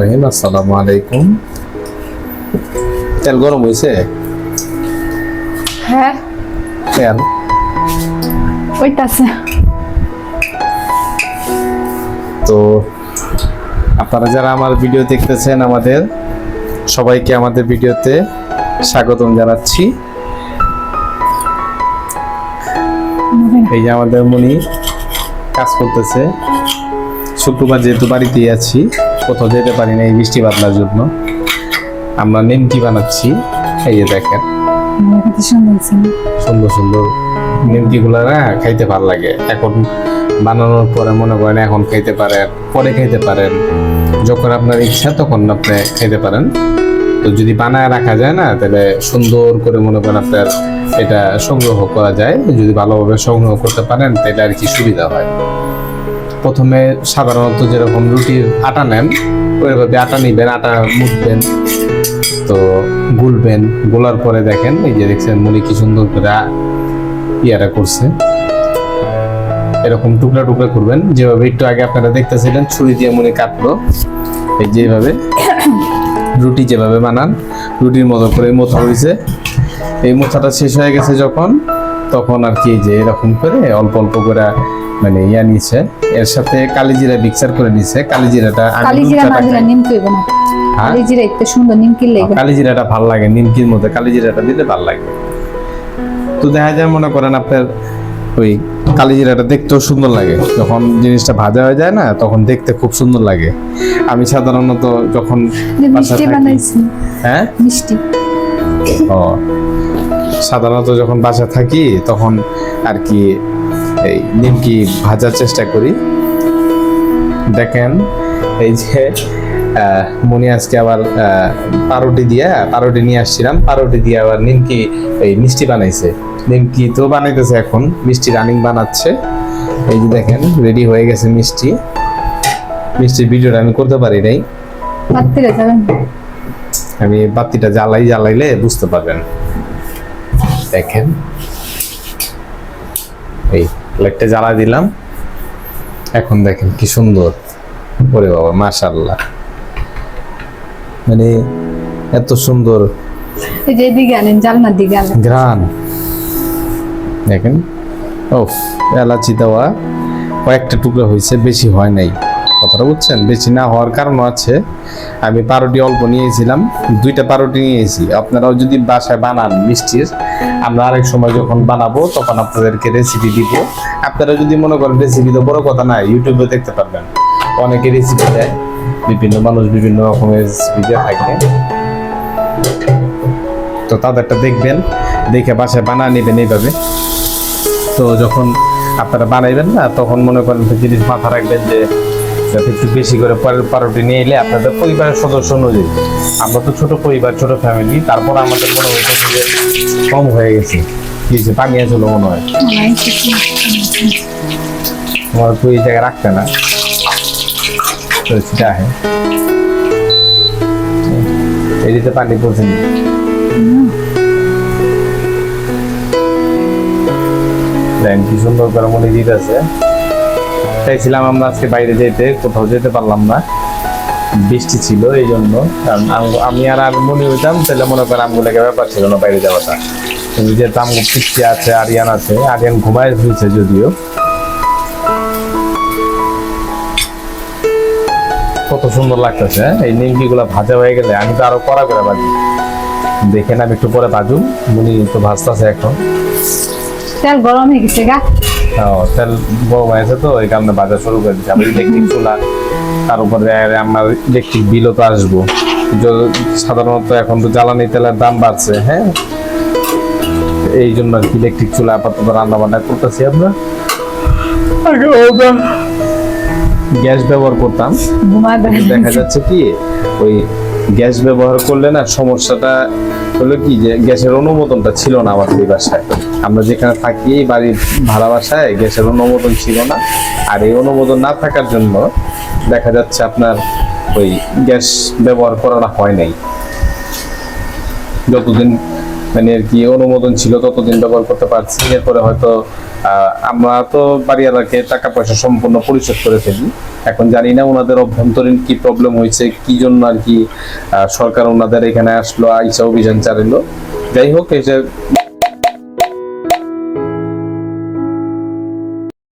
রহিম আসসালামু আলাইকুম তেল গরম হয়েছে? হ্যাঁ। তেল? ওইটাছে। তো আপনারা যারা আমার ভিডিও দেখতেছেন আমাদের সবাইকে আমাদের ভিডিওতে স্বাগতম জানাচ্ছি। এই যে আমাদের মনি কাজ করতেছে। শুক্রবার যেহেতু বাড়িতেই আছি, কোথাও যেতে পারি না এই বৃষ্টি বাদলার জন্য। আমরা নিমকি বানাচ্ছি, এই যে দেখেন। সুন্দর সুন্দর নিমকিগুলো না খাইতে ভালো লাগে। এখন বানানোর পরে মনে করেন এখন খাইতে পারেন, পরে খাইতে পারেন। যখন আপনার ইচ্ছা তখন আপনি খাইতে পারেন। তো যদি বানায় রাখা যায় না, তাহলে সুন্দর করে মনে করেন আপনার এটা সংগ্রহ করা যায়। যদি ভালোভাবে সংগ্রহ করতে পারেন, তাহলে আর কি সুবিধা হয়। প্রথমে সাধারণত যেরকম রুটির আটা নেন, ওইভাবে আটা নিবেন, আটা মুছবেন তো গুলবেন, গোলার পরে দেখেন, এই যে দেখছেন মুড়ি কি সুন্দর করে ইয়ারা করছে। এরকম টুকরা টুকরা করবেন, যেভাবে একটু আগে আপনারা দেখতেছিলেন, ছুরি দিয়ে মুড়ি কাটলো, এই যেভাবে রুটি যেভাবে বানান, রুটির মতো করে মোথা হয়েছে। এই মোথাটা শেষ হয়ে গেছে যখন তখন আর কি যে এরকম করে অল্প অল্প করে মানে ইয়া নিছে। এর সাথে কালিজিরা মিক্সার করে নিছে। কালিজিরাটা আমি কালি দুধ জিরা চাটা না দিলে খাই। নিমকি হইব না। হ্যাঁ? কালি একটু সুন্দর নিমকি লেগে। কালি জিরাটা ভালো লাগে নিমকির মধ্যে কালি জিরাটা দিলে ভালো লাগে। তো দেখা যায় মনে করেন আপনার ওই কালিজিরাটা দেখতেও সুন্দর লাগে। যখন জিনিসটা ভাজা হয়ে যায় না তখন দেখতে খুব সুন্দর লাগে। আমি সাধারণত যখন মিষ্টি বানাইছি। হ্যাঁ? মিষ্টি। ও সাধারণত যখন বাসা থাকি তখন আর কি এই নিমকি ভাজার চেষ্টা করি। দেখেন এই যে মনি আজকে আবার আহ, পাউরুটি দিয়ে পাউরুটি নিয়ে আসছিলাম। পাউরুটি দিয়ে আবার নিমকি এই মিষ্টি বানাইছে। নিমকি তো বানাইতেছে এখন মিষ্টি রানিং বানাচ্ছে। এই যে দেখেন রেডি হয়ে গেছে মিষ্টি। মিষ্টির ভিডিওটা আমি করতে পারি নাই। আমি বাতিটা জ্বালাই জ্বালাইলে বুঝতে পারবেন। দেখেন। এই লাইটটা জ্বালা দিলাম। এখন দেখেন কি সুন্দর। ওরে বাবা মাশাল্লাহ মানে এত সুন্দর এই যে এদিকে আনেন জালনার দিকে আনেন। গ্রান দেখেন ও এলাচি দেওয়া কয়েকটা টুকরা হয়েছে বেশি হয় নাই। কথাটা বুঝছেন? বেশি না হওয়ার কারণ আছে। আমি পারোটি অল্প নিয়েছিলাম, দুইটা পারোটি নিয়েছি। আপনারাও যদি বাসায় বানান মিষ্টির, আমরা আরেক সময় যখন বানাবো, তখন আপনাদেরকে রেসিপি দিব। আপনারা যদি মনে করেন রেসিপি তো বড় কথা না ইউটিউবে দেখতে পারবেন। অনেকে রেসিপি দেয়, বিভিন্ন মানুষ বিভিন্ন রকমের রেসিপি থাকে। তো তাদেরটা দেখবেন, দেখে বাসায় বানা নেবেন এইভাবে। তো যখন আপনারা বানাইবেন না, তখন মনে করেন জিনিস মাথা রাখবেন যে যাতে একটু বেশি করে পারোটি নিয়ে এলে আপনাদের পরিবারের সদস্য অনুযায়ী। আমরা তো ছোট পরিবার, ছোট ফ্যামিলি তারপর আমাদের মনে হইতেছে যে কম হয়ে গেছে। কি যে পানি আসলো মনে হয়। তোমার তো এই জায়গায় রাখতে না। তো সেটা আহে এদিকে পানি পড়ছে। না। কি সুন্দর করে মনে দিতেছে। চাইছিলাম আমরা আজকে বাইরে যেতে, কোথাও যেতে পারলাম না। বৃষ্টি ছিল এই জন্য। কারণ আম- আর আর মনে হইতাম, তাহলে মনে করেন আমগুলোকে ব্যাপার ছিল না বাইরে যাওয়াটা। যেহেতু আমগো পিচ্ছি আছে, আরিয়ান আছে, আরিয়ান ঘুমায় ফিরছে যদিও। কত সুন্দর লাগতেছে হ্যাঁ? এই নিমকি গুলা ভাজা হয়ে গেলে আমি তো আরও কড়া করে ভাজি। দেখেন আমি একটু পরে ভাজুম মুনি তো ভাজতেছে এখন। তেল গরম হয়ে গেছে গা। তেল গরম হয়েছে তো এই কারণে বাজার শুরু করে দিচ্ছি আমি ইলেকট্রিক চুলা তার উপরে আমার ইলেকট্রিক বিলও তো আসব। সাধারণত এখন তো জ্বালানি তেলের দাম বাড়ছে হ্যাঁ? এই জন্য আর কি ইলেকট্রিক চুলা আপাতত রান্না বান্না করতেছি আমরা। আগে গ্যাস ব্যবহার করতাম। দেখা যাচ্ছে কি ওই গ্যাস ব্যবহার করলে না সমস্যাটা হলো কি যে গ্যাসের অনুমোদনটা ছিল না আমার এই বাসায়। আমরা যেখানে থাকি, এই বাড়ির ভাড়া বাসায় গ্যাসের অনুমোদন ছিল না। আর এই অনুমোদন না থাকার জন্য দেখা যাচ্ছে আপনার ওই গ্যাস ব্যবহার করানো হয় নাই। যতদিন মানে আর কি অনুমোদন ছিল, ততদিন ব্যবহার করতে পারছি। এরপরে হয়তো আমরা তো বাড়িওয়ালাকে টাকা পয়সা সম্পূর্ণ পরিশোধ করে ফেলি। এখন জানি না ওনাদের অভ্যন্তরীণ কি প্রবলেম হয়েছে, কি জন্য আর কি সরকার ওনাদের এখানে আসলো, আইসা অভিযান চালিল। যাই হোক যে